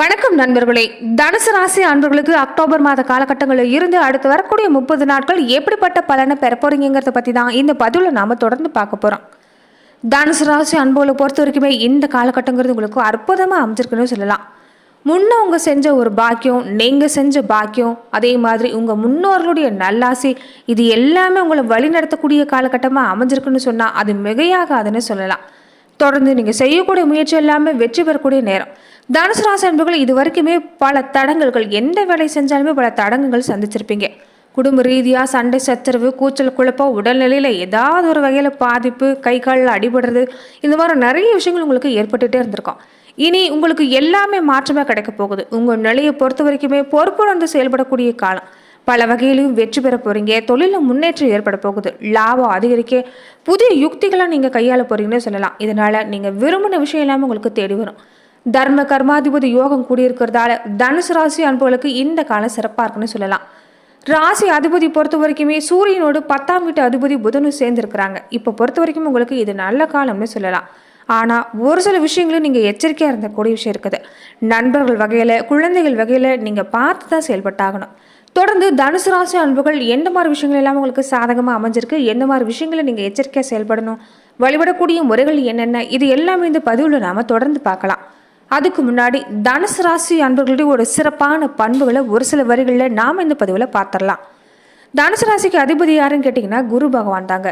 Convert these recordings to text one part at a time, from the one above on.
வணக்கம் நண்பர்களே. தனுசு ராசி அன்பர்களுக்கு அக்டோபர் மாத காலகட்டங்களில் இருந்து அடுத்து வரக்கூடிய முப்பது நாட்கள் எப்படிப்பட்ட பலனை பெற போறீங்கிறத பற்றி தான் இந்த பதிவில் நாம் தொடர்ந்து பார்க்க போகிறோம் தனுசு ராசி அன்புகளை பொறுத்த வரைக்குமே இந்த காலகட்டங்கிறது உங்களுக்கு அற்புதமாக அமைஞ்சிருக்குன்னு சொல்லலாம். முன்ன உங்க செஞ்ச ஒரு பாக்கியம் நீங்கள் செஞ்ச பாக்கியம் அதே மாதிரி உங்கள் முன்னோர்களுடைய நல்லாசி இது எல்லாமே உங்களை வழிநடத்தக்கூடிய காலகட்டமாக அமைஞ்சிருக்குன்னு சொன்னால் அது மிகையாகாதுன்னு சொல்லலாம். தொடர்ந்து நீங்கள் செய்யக்கூடிய முயற்சி எல்லாமே வெற்றி பெறக்கூடிய நேரம். தனுசு ராசி அன்பர்கள் இது வரைக்குமே பல தடங்கல்கள் எந்த வேலை செஞ்சாலுமே பல தடங்கல்கள் சந்திச்சிருப்பீங்க. குடும்ப ரீதியாக சண்டை சச்சரவு கூச்சல் குழப்பம் உடல்நிலையில் ஏதாவது ஒரு வகையில் பாதிப்பு கை காலில் அடிபடுறது இந்த மாதிரி நிறைய விஷயங்கள் உங்களுக்கு ஏற்பட்டுகிட்டே இருந்திருக்கும். இனி உங்களுக்கு எல்லாமே மாற்றமாக கிடைக்க போகுது. உங்கள் நிலையை பொறுத்த வரைக்குமே பொறுப்புணர்ந்து செயல்படக்கூடிய காலம். பல வகையிலும் வெற்றி பெற போகிறீங்க தொழிலில் முன்னேற்றம் ஏற்பட போகுது. லாபம் அதிகரிக்க புதிய யுக்திகளை நீங்கள் கையாள போகிறீங்கன்னு சொல்லலாம். இதனால் நீங்கள் விரும்பின விஷயம் எல்லாமே உங்களுக்கு தேடி வரும். தர்ம கர்மாதிபதி யோகம் கூடியிருக்கிறதால தனுசு ராசி அன்புகளுக்கு இந்த காலம் சிறப்பாக இருக்குன்னு சொல்லலாம். ராசி அதிபதி பொறுத்த வரைக்குமே சூரியனோடு பத்தாம் வீட்டு அதிபதி புதனும் சேர்ந்துருக்கிறாங்க. இப்போ பொறுத்த வரைக்கும் உங்களுக்கு இது நல்ல காலம்னு சொல்லலாம். ஆனால் ஒரு சில விஷயங்களும் நீங்கள் எச்சரிக்கையாக இருந்த கூடிய விஷயம் இருக்குது. நண்பர்கள் வகையில் குழந்தைகள் வகையில் நீங்கள் பார்த்து தான் செயல்பட்டாகணும். தொடர்ந்து தனுசு ராசி அன்புகள் எந்த மாதிரி விஷயங்கள் எல்லாம் உங்களுக்கு சாதகமாக அமைஞ்சிருக்கு? எந்த மாதிரி விஷயங்களை நீங்கள் எச்சரிக்கையாக செயல்படணும்? வழிபடக்கூடிய முறைகள் என்னென்ன? இது எல்லாமே இந்த பதிவில் நாம் தொடர்ந்து பார்க்கலாம். அதுக்கு முன்னாடி தனுசு ராசி அன்பர்களுடைய ஒரு சிறப்பான பண்புகளை ஒரு சில வரிகளில் நாம் இந்த பதிவில் பார்த்துடலாம். தனுசு ராசிக்கு அதிபதி யாருன்னு கேட்டிங்கன்னா குரு பகவான் தாங்க.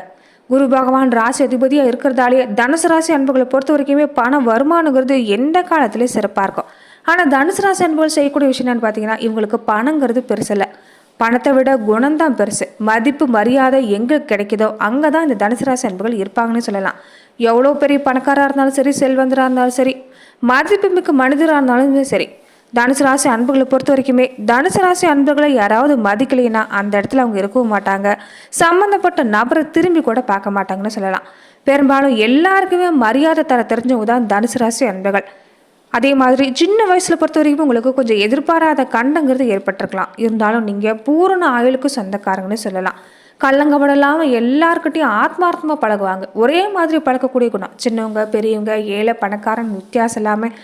குரு பகவான் ராசி அதிபதியாக இருக்கிறதாலே தனுசு ராசி அன்புகளை பொறுத்த வரைக்குமே பண வருமானங்கிறது எந்த காலத்துலேயும் சிறப்பாக இருக்கும். ஆனால் தனுசு ராசி அன்புகள் செய்யக்கூடிய விஷயம் என்னன்னு பார்த்தீங்கன்னா இவங்களுக்கு பணங்கிறது பெருசில்லை பணத்தை விட குணம்தான் பெருசு. மதிப்பு மரியாதை எங்கே கிடைக்குதோ அங்கே தான் இந்த தனுசு ராசி அன்புகள் இருப்பாங்கன்னு சொல்லலாம். எவ்வளோ பெரிய பணக்காராக இருந்தாலும் சரி செல்வந்தராக இருந்தாலும் சரி மதிப்புமிக்க மனிதராக இருந்தாலும் சரி தனுசு ராசி அன்புகளை பொறுத்த வரைக்குமே தனுசு ராசி அன்புகளை யாராவது மதிக்கலைன்னா அந்த இடத்துல அவங்க இருக்கவும் மாட்டாங்க. சம்மந்தப்பட்ட நபரை திரும்பி கூட பார்க்க மாட்டாங்கன்னு சொல்லலாம். பெரும்பாலும் எல்லாருக்குமே மரியாதை தர தெரிஞ்சவங்க தான் தனுசு ராசி அன்புகள். அதே மாதிரி சின்ன வயசில் பொறுத்த வரைக்கும் உங்களுக்கு கொஞ்சம் எதிர்பாராத கண்டங்கிறது ஏற்பட்டிருக்கலாம். இருந்தாலும் நீங்கள் பூரண ஆயுளுக்கு சொந்தக்காரங்கன்னு சொல்லலாம். கள்ளங்கபடம் இல்லாமல் எல்லாருக்கிட்டையும் ஆத்மார்த்தமாக பழகுவாங்க. ஒரே மாதிரி பழக்கக்கூடிய குணம். சின்னவங்க பெரியவங்க ஏழை பணக்காரன் வித்தியாசம் இல்லாமல்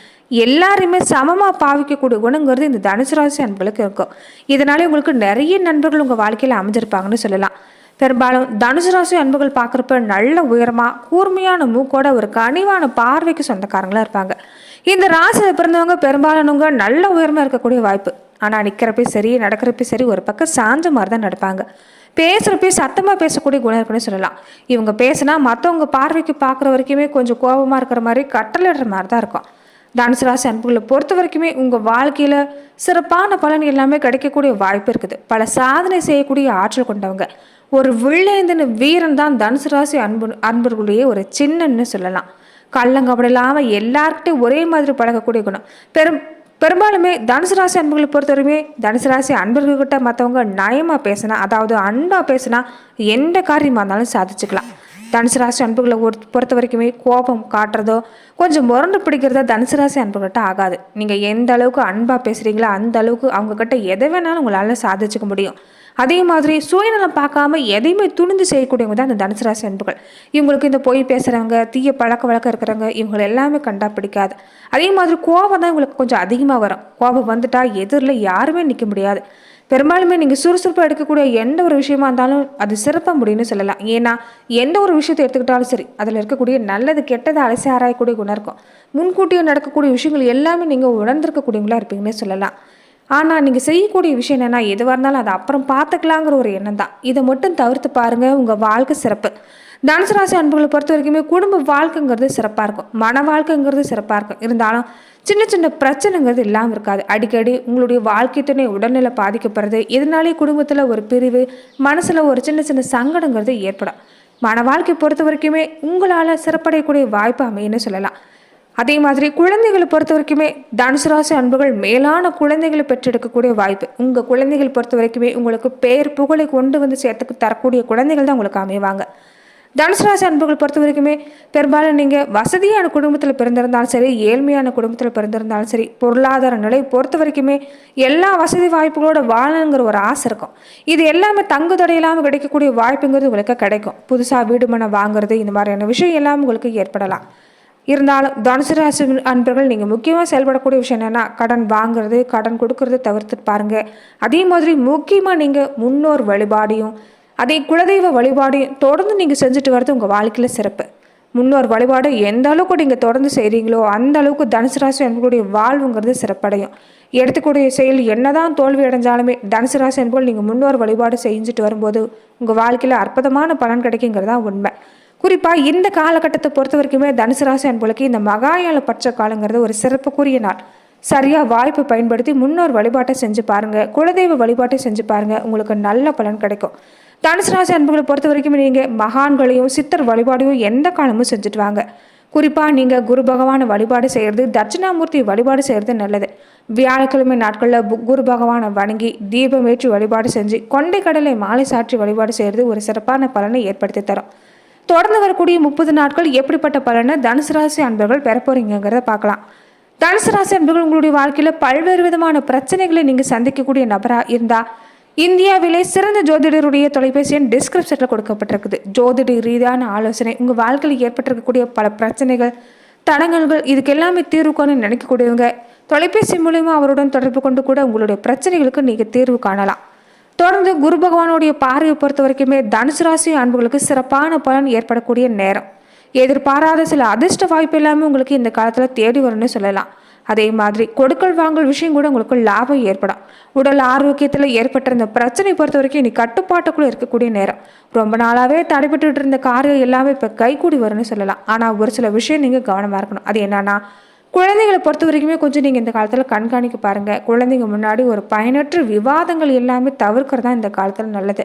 எல்லாருமே சமமாக பாவிக்கக்கூடிய குணங்கிறது இந்த தனுசு ராசி அன்புகளுக்கு இருக்கும். இதனாலே உங்களுக்கு நிறைய நண்பர்கள் உங்கள் வாழ்க்கையில் அமைஞ்சிருப்பாங்கன்னு சொல்லலாம். பெரும்பாலும் தனுசு ராசி அன்புகள் பார்க்குறப்ப நல்ல உயரமாக கூர்மையான மூக்கோட ஒரு கனிவான பார்வைக்கு சொந்தக்காரங்களாக இருப்பாங்க. இந்த ராசியில் பிறந்தவங்க பெரும்பாலானவங்க நல்ல உயரமாக இருக்கக்கூடிய வாய்ப்பு. ஆனால் நிற்கிறப்ப சரி நடக்கிறப்ப சரி ஒரு பக்கம் சாஞ்ச மாதிரி தான் நடப்பாங்க. பேசுகிறப்பே சத்தமாக பேசக்கூடிய குணம் இருக்குன்னு சொல்லலாம். இவங்க பேசினா மற்றவங்க பார்வைக்கு பார்க்குற வரைக்குமே கொஞ்சம் கோபமாக இருக்கிற மாதிரி கட்டளையிடுற மாதிரி தான் இருக்கும். தனுசு ராசி அன்புகளை பொறுத்த வரைக்குமே உங்கள் வாழ்க்கையில் சிறப்பான பலன் எல்லாமே கிடைக்கக்கூடிய வாய்ப்பு இருக்குது. பல சாதனை செய்யக்கூடிய ஆற்றல் கொண்டவங்க. ஒரு வில்லேந்தின வீரன் தான் தனுசு ராசி அன்பு அன்பர்களுடைய ஒரு சின்னன்னு சொல்லலாம். கள்ளங்கப்படம் இல்லாமல் எல்லார்கிட்டையும் ஒரே மாதிரி பழகக்கூடிய குணம். பெரும் பெரும்பாலுமே தனுசு ராசி அன்புகளை பொறுத்தவரையுமே தனுசு ராசி அன்பர்கள்கிட்ட மற்றவங்க நயமாக பேசினா அதாவது அன்பாக பேசினா எந்த காரியமாக இருந்தாலும் சாதிச்சுக்கலாம். தனுசு ராசி அன்புகளை ஒரு பொறுத்த வரைக்குமே கோபம் காட்டுறதோ கொஞ்சம் முரண்டு பிடிக்கிறதோ தனுசு ராசி அன்புகிட்ட ஆகாது. நீங்கள் எந்த அளவுக்கு அன்பாக பேசுகிறீங்களோ அந்த அளவுக்கு அவங்கக்கிட்ட எதை வேணாலும் உங்களால் சாதிச்சுக்க முடியும். அதே மாதிரி சுயநலம் பார்க்காம எதையுமே துணிந்து செய்யக்கூடியவங்க தான் இந்த தனுசு ராசி அன்புகள். இவங்களுக்கு இந்த பொய் பேசுகிறவங்க தீய பழக்க வழக்கம் இருக்கிறவங்க இவங்களை எல்லாமே கண்டா பிடிக்காது. அதே மாதிரி கோபம் தான் இவங்களுக்கு கொஞ்சம் அதிகமாக வரும். கோபம் வந்துட்டா எதிரில் யாருமே நிற்க முடியாது. பெரும்பாலுமே நீங்கள் சுறுசுறுப்பாக எடுக்கக்கூடிய எந்த ஒரு விஷயமா இருந்தாலும் அது சிறப்பாக முடியும்னு சொல்லலாம். ஏன்னா எந்த ஒரு விஷயத்தை எடுத்துக்கிட்டாலும் சரி அதில் இருக்கக்கூடிய நல்லது கெட்டதை அலசி ஆராயக்கூடிய குணம் இருக்கும். முன்கூட்டியே நடக்கக்கூடிய விஷயங்கள் எல்லாமே நீங்கள் உணர்ந்திருக்கக்கூடியவங்களா இருப்பீங்கன்னே சொல்லலாம். ஆனால் நீங்கள் செய்யக்கூடிய விஷயம் என்னென்னா எதுவாக இருந்தாலும் அதை அப்புறம் பார்த்துக்கலாங்கிற ஒரு எண்ணம் தான். இதை மட்டும் தவிர்த்து பாருங்கள் உங்கள் வாழ்க்கை சிறப்பு. தனுசு ராசி அன்புகளை பொறுத்த வரைக்குமே குடும்ப வாழ்க்கைங்கிறது சிறப்பாக இருக்கும். மன வாழ்க்கைங்கிறது சிறப்பாக இருக்கும். இருந்தாலும் சின்ன சின்ன பிரச்சனைங்கிறது இல்லாமல் இருக்காது. அடிக்கடி உங்களுடைய வாழ்க்கை துணை உடல்நிலை பாதிக்கப்படுறது இதனாலே குடும்பத்தில் ஒரு பிரிவு மனசில் ஒரு சின்ன சின்ன சங்கடங்கிறது ஏற்படும். மன வாழ்க்கை பொறுத்த வரைக்குமே உங்களால் சிறப்படையக்கூடிய வாய்ப்பு அமையன்னு சொல்லலாம். அதே மாதிரி குழந்தைகளை பொறுத்த வரைக்குமே தனுசு ராசி அன்புகள் மேலான குழந்தைகளை பெற்றெடுக்கக்கூடிய வாய்ப்பு. உங்கள் குழந்தைகள் பொறுத்த வரைக்குமே உங்களுக்கு பேர் புகழை கொண்டு வந்து சேர்த்துக்கு தரக்கூடிய குழந்தைகள் தான் உங்களுக்கு அமைவாங்க. தனுசு ராசி அன்புகள் பொறுத்த வரைக்குமே பெரும்பாலும் நீங்கள் வசதியான குடும்பத்தில் பிறந்திருந்தாலும் சரி ஏழ்மையான குடும்பத்தில் பிறந்திருந்தாலும் சரி பொருளாதார நிலை பொறுத்த வரைக்குமே எல்லா வசதி வாய்ப்புகளோட வாழணுங்கிற ஒரு ஆசை இருக்கும். இது எல்லாமே தங்கு தடையில்லாமல் கிடைக்கக்கூடிய வாய்ப்புங்கிறது உங்களுக்கு கிடைக்கும். புதுசாக வீடு மனை வாங்குறது இந்த மாதிரியான விஷயம் எல்லாம் உங்களுக்கு ஏற்படலாம். இருந்தாலும் தனுசு ராசி அன்பர்கள் நீங்கள் முக்கியமாக செயல்படக்கூடிய விஷயம் என்னென்னா கடன் வாங்குறது கடன் கொடுக்கறது தவிர்த்து பாருங்க. அதே மாதிரி முக்கியமாக நீங்கள் முன்னோர் வழிபாடையும் அதே குலதெய்வ வழிபாடையும் தொடர்ந்து நீங்கள் செஞ்சுட்டு வர்றது உங்கள் வாழ்க்கையில் சிறப்பு. முன்னோர் வழிபாடு எந்த அளவுக்கு நீங்கள் தொடர்ந்து செய்கிறீங்களோ அந்த அளவுக்கு தனுசு ராசி அன்புடைய வாழ்வுங்கிறது சிறப்படையும். எடுத்துக்கூடிய செயல் என்னதான் தோல்வி அடைஞ்சாலுமே தனுசு ராசி அன்புகள் நீங்கள் முன்னோர் வழிபாடு செஞ்சுட்டு வரும்போது உங்கள் வாழ்க்கையில் அற்புதமான பலன் கிடைக்குங்கிறது தான் உண்மை. குறிப்பாக இந்த காலகட்டத்தை பொறுத்த வரைக்குமே தனுசு ராசி அன்புகளுக்கு இந்த மகாயால பட்ச காலங்கிறது ஒரு சிறப்புக்குரிய நாள். சரியாக வாய்ப்பு பயன்படுத்தி முன்னோர் வழிபாட்டை செஞ்சு பாருங்கள் குலதெய்வ வழிபாட்டை செஞ்சு பாருங்கள் உங்களுக்கு நல்ல பலன் கிடைக்கும். தனுசு ராசி அன்புகளை பொறுத்த வரைக்கும் நீங்கள் மகான்களையும் சித்தர் வழிபாடையும் எந்த காலமும் செஞ்சுட்டு வாங்க. குறிப்பாக நீங்கள் குரு பகவானை வழிபாடு செய்கிறது தட்சிணாமூர்த்தி வழிபாடு செய்கிறது நல்லது. வியாழக்கிழமை நாட்களில் குரு பகவானை வணங்கி தீபம் ஏற்றி வழிபாடு செஞ்சு கொண்டை கடலை மாலை சாற்றி வழிபாடு செய்கிறது ஒரு சிறப்பான பலனை ஏற்படுத்தி தரும். தொடர்ந்து வரக்கூடிய முப்பது நாட்கள் எப்படிப்பட்ட பலனை தனுசு ராசி அன்பர்கள் பெற போறீங்கிறத பார்க்கலாம். தனுசு ராசி அன்பர்கள் உங்களுடைய வாழ்க்கையில் பல்வேறு விதமான பிரச்சனைகளை நீங்கள் சந்திக்கக்கூடிய நபராக இருந்தால் இந்தியாவிலே சிறந்த ஜோதிடருடைய தொலைபேசி எண் டிஸ்கிரிப்ஷனில் கொடுக்கப்பட்டிருக்குது. ஜோதிட ரீதியான ஆலோசனை உங்கள் வாழ்க்கையில் ஏற்பட்டிருக்கக்கூடிய பல பிரச்சனைகள் தடங்கல்கள் இதுக்கு எல்லாமே தீர்வு நினைக்கக்கூடியவங்க. தொலைபேசி மூலயமா அவருடன் தொடர்பு கொண்டு கூட உங்களுடைய பிரச்சனைகளுக்கு நீங்கள் தீர்வு காணலாம். தொடர்ந்து குரு பகவானுடைய பார்வையை பொறுத்த வரைக்குமே தனுசு ராசி அன்புகளுக்கு சிறப்பான பலன் ஏற்படக்கூடிய நேரம். எதிர்பாராத சில அதிர்ஷ்ட வாய்ப்பு எல்லாமே உங்களுக்கு இந்த காலத்தில் தேடி வரும்னு சொல்லலாம். அதே மாதிரி கொடுக்கல் வாங்கல் விஷயம் கூட உங்களுக்கு லாபம் ஏற்படும். உடல் ஆரோக்கியத்தில் ஏற்பட்டிருந்த பிரச்சனை பொறுத்த வரைக்கும் இனி கட்டுப்பாட்டுக்குள்ளே இருக்கக்கூடிய நேரம். ரொம்ப நாளாகவே தடைபட்டு இருந்த காரியம் எல்லாமே இப்போ கைகூடி வரும்னு சொல்லலாம். ஆனால் ஒரு சில விஷயம் நீங்கள் கவனமாக இருக்கணும். அது என்னன்னா குழந்தைகளை பொறுத்த வரைக்குமே கொஞ்சம் நீங்கள் இந்த காலத்தில் கண்காணிக்க பாருங்கள் குழந்தைங்க முன்னாடி ஒரு பயனற்ற விவாதங்கள் எல்லாமே தவிர்க்கிறது தான் இந்த காலத்தில் நல்லது.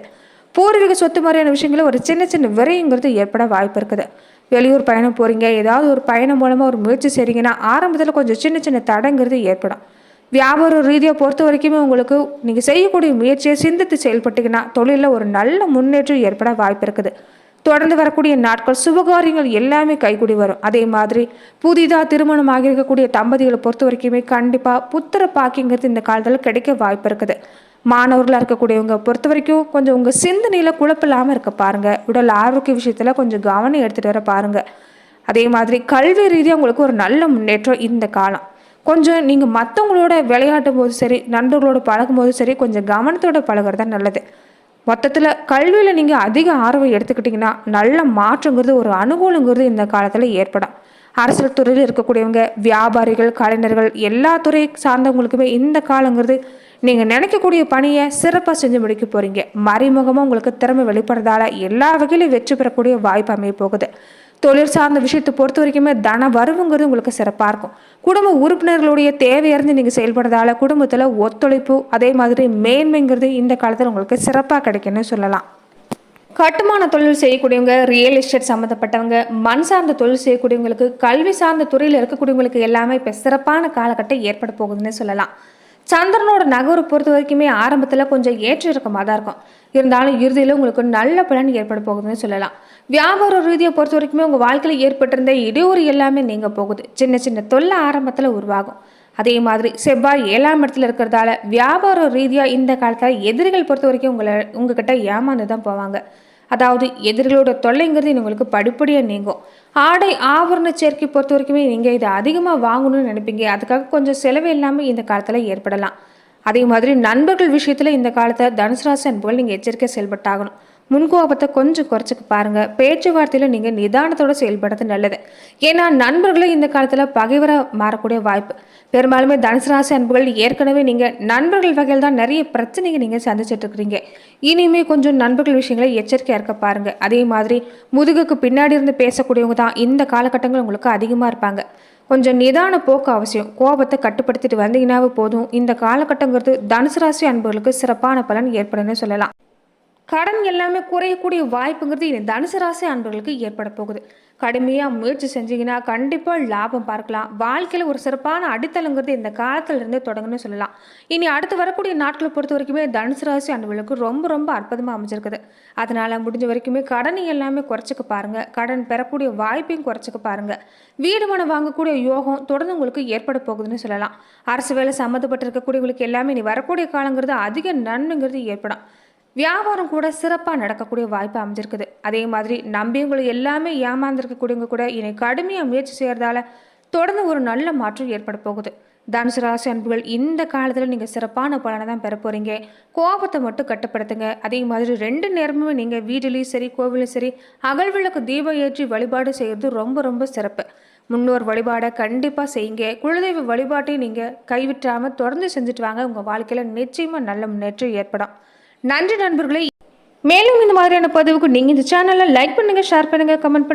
பூர்வீக சொத்து மாதிரியான விஷயங்களில் ஒரு சின்ன சின்ன விரைங்கிறது ஏற்பட வாய்ப்பு இருக்குது. வெளியூர் பயணம் போகிறீங்க ஏதாவது ஒரு பயணம் மூலமாக ஒரு முயற்சி செய்கிறீங்கன்னா ஆரம்பத்தில் கொஞ்சம் சின்ன சின்ன தடங்கிறது ஏற்படும். வியாபார ரீதியாக பொறுத்த வரைக்குமே உங்களுக்கு நீங்கள் செய்யக்கூடிய முயற்சியை சிந்தித்து செயல்பட்டீங்கன்னா தொழிலில் ஒரு நல்ல முன்னேற்றம் ஏற்பட வாய்ப்பு இருக்குது. தொடர்ந்து வரக்கூடிய நாட்கள் சுபகாரியங்கள் எல்லாமே கைகூடி வரும். அதே மாதிரி புதிதாக திருமணம் ஆகியிருக்கக்கூடிய தம்பதிகளை பொறுத்த வரைக்குமே கண்டிப்பாக புத்திர பாக்கிங்கிறது இந்த காலத்தில் கிடைக்க வாய்ப்பு இருக்குது. மாணவர்களாக இருக்கக்கூடியவங்க பொறுத்த வரைக்கும் கொஞ்சம் உங்கள் சிந்தனையில் குழப்பம் இல்லாமல் இருக்க பாருங்கள் உடல் ஆரோக்கிய விஷயத்தில் கொஞ்சம் கவனம் எடுத்துகிட்டு வர பாருங்கள் அதே மாதிரி கல்வி ரீதியாக உங்களுக்கு ஒரு நல்ல முன்னேற்றம் இந்த காலம். கொஞ்சம் நீங்கள் மற்றவங்களோட விளையாடும் போது சரி நண்பர்களோட பழகும் போது சரி கொஞ்சம் கவனத்தோட பழகுறது நல்லது. மொத்தத்தில் கல்வியில் நீங்கள் அதிக ஆர்வம் எடுத்துக்கிட்டிங்கன்னா நல்ல மாற்றங்கிறது ஒரு அனுகூலங்கிறது இந்த காலத்தில் ஏற்படும். அரசியல் துறையில் இருக்கக்கூடியவங்க வியாபாரிகள் கலைஞர்கள் எல்லா துறை சார்ந்தவங்களுக்குமே இந்த காலங்கிறது நீங்கள் நினைக்கக்கூடிய பணியை சிறப்பாக செஞ்சு முடிக்க போகிறீங்க மறைமுகமாக உங்களுக்கு திறமை வெளிப்படுறதால எல்லா வகையிலும் வெற்றி பெறக்கூடிய வாய்ப்பு அமைய போகுது தொழில் சார்ந்த விஷயத்தை பொறுத்த வரைக்குமே தன வரவுங்கிறது உங்களுக்கு சிறப்பாக இருக்கும். குடும்ப உறுப்பினர்களுடைய தேவையறிந்து நீங்கள் செயல்படுறதால குடும்பத்தில் ஒத்துழைப்பு அதே மாதிரி மேன்மைங்கிறது இந்த காலத்தில் உங்களுக்கு சிறப்பாக கிடைக்குன்னு சொல்லலாம். கட்டுமான தொழில் செய்யக்கூடியவங்க ரியல் எஸ்டேட் சம்மந்தப்பட்டவங்க மண் சார்ந்த தொழில் செய்யக்கூடியவங்களுக்கு கல்வி சார்ந்த துறையில் இருக்கக்கூடியவங்களுக்கு எல்லாமே இப்போ சிறப்பான காலகட்டம் ஏற்பட போகுதுன்னு சொல்லலாம். சந்திரனோட நகரை பொறுத்த வரைக்குமே ஆரம்பத்தில் கொஞ்சம் ஏற்ற இறக்கமாக தான் இருக்கும். இருந்தாலும் இறுதியில் உங்களுக்கு நல்ல பலன் ஏற்பட போகுதுன்னு சொல்லலாம். வியாபார ரீதியை பொறுத்த வரைக்குமே உங்கள் வாழ்க்கையில் ஏற்பட்டிருந்த இடையூறு எல்லாமே நீங்கள் போகுது. சின்ன சின்ன தொல்லை ஆரம்பத்தில் உருவாகும். அதே மாதிரி செவ்வாய் ஏழாம் இடத்துல இருக்கிறதால வியாபார ரீதியாக இந்த காலத்தில் எதிரிகள் பொறுத்த வரைக்கும் உங்களை உங்ககிட்ட ஏமாந்து தான் போவாங்க. அதாவது எதிரிகளோட தொல்லைங்கிறது உங்களுக்கு படிப்படியாக நீங்கும். ஆடை ஆபரண சேர்க்கை பொறுத்த வரைக்குமே நீங்கள் இதை அதிகமாக வாங்கணும்னு நினைப்பீங்க. அதுக்காக கொஞ்சம் செலவு இல்லாமல் இந்த காலத்தில் ஏற்படலாம். அதே மாதிரி நண்பர்கள் விஷயத்தில் இந்த காலத்தை தனுசு ராசி அன்புகள் நீங்கள் எச்சரிக்கை செயல்பட்டாகணும். முன்கோபத்தை கொஞ்சம் குறைச்சிக்க பாருங்க. பேச்சுவார்த்தையில் நீங்கள் நிதானத்தோட செயல்படுறது நல்லது. ஏன்னா நண்பர்களே இந்த காலத்தில் பகைவராக மாறக்கூடிய வாய்ப்பு. பெரும்பாலுமே தனுசுராசி அன்புகள் ஏற்கனவே நீங்கள் நண்பர்கள் வகையில் தான் நிறைய பிரச்சனைகள் நீங்கள் சந்திச்சிட்டு இருக்கிறீங்க. இனிமே கொஞ்சம் நண்பர்கள் விஷயங்களை எச்சரிக்கையாக இருக்க பாருங்க. அதே மாதிரி முதுகுக்கு பின்னாடி இருந்து பேசக்கூடியவங்க தான் இந்த காலகட்டங்கள் உங்களுக்கு அதிகமாக இருப்பாங்க. கொஞ்சம் நிதான போக்கு அவசியம். கோபத்தை கட்டுப்படுத்திட்டு வந்தீங்கன்னாவே போதும். இந்த காலகட்டங்கிறது தனுசு ராசி அன்புகளுக்கு சிறப்பான பலன் ஏற்படும்னு சொல்லலாம். கடன் எல்லாமே குறையக்கூடிய வாய்ப்புங்கிறது இனி தனுசு ராசி அன்பர்களுக்கு ஏற்பட போகுது. கடுமையாக முயற்சி செஞ்சீங்கன்னா கண்டிப்பாக லாபம் பார்க்கலாம். வாழ்க்கையில் ஒரு சிறப்பான அடித்தளங்கிறது இந்த காலத்திலிருந்து தொடங்கணும்னு சொல்லலாம். இனி அடுத்து வரக்கூடிய நாட்களை பொறுத்த வரைக்குமே தனுசு ராசி அன்பர்களுக்கு ரொம்ப ரொம்ப அற்புதமாக அமைஞ்சிருக்குது. அதனால் முடிஞ்ச வரைக்குமே கடனை எல்லாமே குறைச்சிக்க பாருங்கள் கடன் பெறக்கூடிய வாய்ப்பையும் குறைச்சிக்க பாருங்கள் வீடு மனம் வாங்கக்கூடிய யோகம் தொடர்ந்து உங்களுக்கு ஏற்பட போகுதுன்னு சொல்லலாம். அரசு வேலை சம்மந்தப்பட்டிருக்கக்கூடியவங்களுக்கு எல்லாமே இனி வரக்கூடிய காலங்கிறது அதிக நன்மைங்கிறது ஏற்படும். வியாபாரம் கூட சிறப்பாக நடக்கக்கூடிய வாய்ப்பு அமைஞ்சிருக்குது. அதே மாதிரி நம்பியவங்களை எல்லாமே ஏமாந்துருக்கக்கூடியவங்க கூட இனி கடுமையாக முயற்சி செய்கிறதால தொடர்ந்து ஒரு நல்ல மாற்றம் ஏற்பட போகுது. தனுசு ராசி அன்புகள் இந்த காலத்தில் நீங்கள் சிறப்பான பலனை தான் பெற போகிறீங்க கோபத்தை மட்டும் கட்டுப்படுத்துங்க. அதே மாதிரி ரெண்டு நேரமுமே நீங்கள் வீட்டிலையும் சரி கோவிலையும் சரி அகல் விளக்கு தீபம் ஏற்றி வழிபாடு செய்கிறது ரொம்ப ரொம்ப சிறப்பு. முன்னோர் வழிபாடை கண்டிப்பாக செய்யுங்க. குலதெய்வ வழிபாட்டையும் நீங்கள் கைவிட்டாமல் தொடர்ந்து செஞ்சுட்டு வாங்க. உங்கள் வாழ்க்கையில் நிச்சயமாக நல்ல முன்னேற்றம் ஏற்படும். நன்றி நண்பர்களே. மேலும் இந்த மாதிரியான பதிவுக்கு நீங்கள் இந்த சேனலை லைக் பண்ணுங்கள் ஷேர் பண்ணுங்கள் கமெண்ட் பண்ணுங்கள்